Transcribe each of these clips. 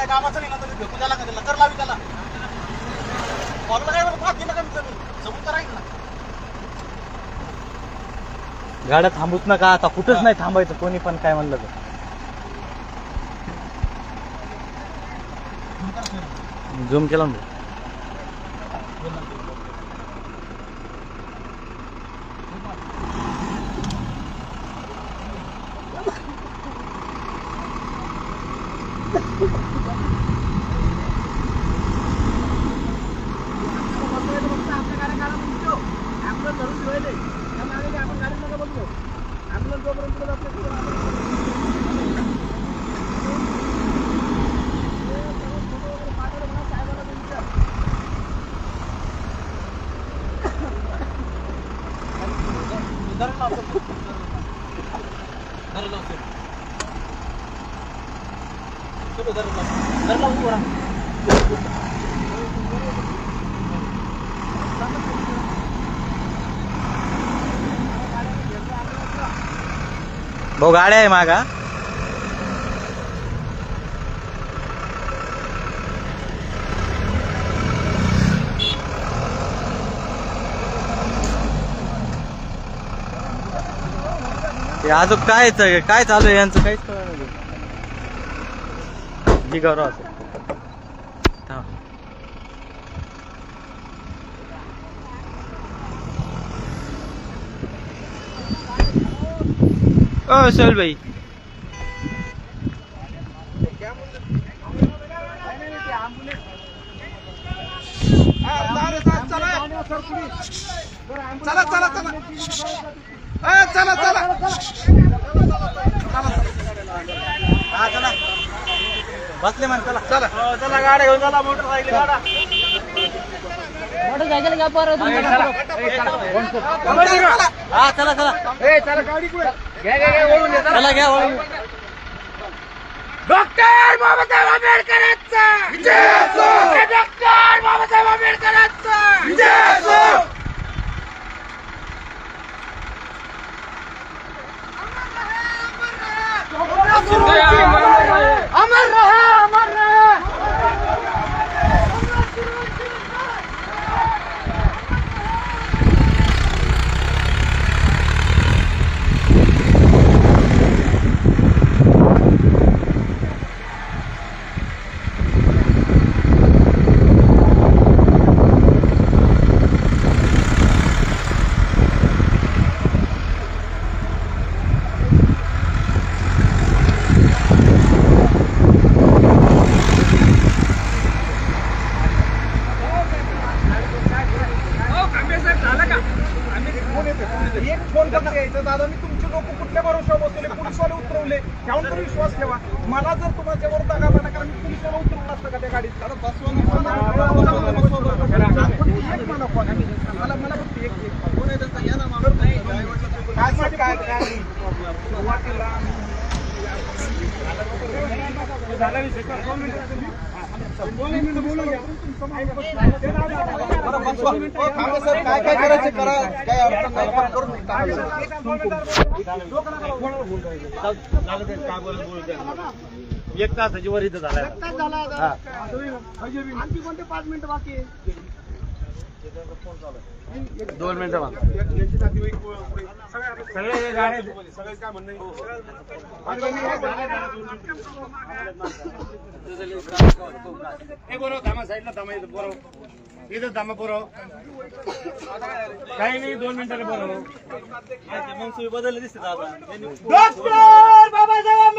काय कामाचं नाही ना भेटू द्याला का त्याला कर लावी त्याला. कॉलला काय बरं पाहत ना कमी कमी जमून तर ना. गाड्या थांबूच नका आता कुठंच नाही थांबायचं कोणी पण काय म्हणलं तर. झूम केला ना. धरण भाऊ गाड्या आहे मागा. हे अजून काय काय चालू आहे यांचं? काहीच कळलं नाही. जी गौरव असं थांब. सोहेल भाई चला चला चला. चला चला. हा चला. बसले म्हण चला. चला. चला गाड्या घेऊन चला मोटरसायकल गाडा मोटरसायकल घ्या परत. हा चला. चला चला. गाडी कुठे? चला. घ्या वळून. डॉक्टर बाबासाहेब आंबेडकरांचा विजय असो डॉक्टर बाबासाहेब आंबेडकरांचा विजय असो अमर रहा अमर रहा एक फोन कसं यायचं दादा मी कुठल्या भरोशावर बसवले पोलिसवाले उतरवले. त्यावर विश्वास ठेवा. मला जर तुमच्यावर दगा पडला कारण मी पोलिसवाला उतरवलं असतं का त्या गाडीत? मला मला फक्त एक. काय झाला विषय. काय काय करायचं करा काय अडचण नाही, पण करून एक तासाची वर इथं कोणते पाच मिनिटं बाकी? दोन मिनिटं हे इथं थांबा बरोबर काही नाही दोन मिनिटाला बरोबर मग तुम्ही बदलले दिसते आता. डॉक्टर बाबासाहेब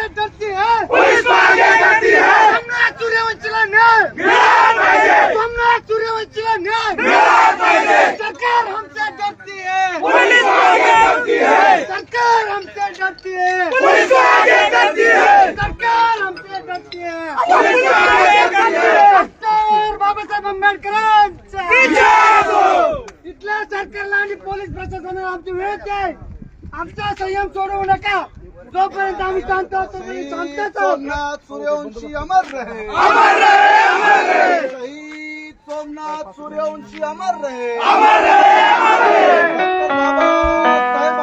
जोपर्यंत आम्ही शांत आहोत तोपर्यंत शांतच आहोत सोमनाथ सूर्यवंशी अमर रहे अमर रहे अमर रहे शहीद सोमनाथ सूर्यवंशी अमर रहे अमर रहे अमर रहे बाबासाहेब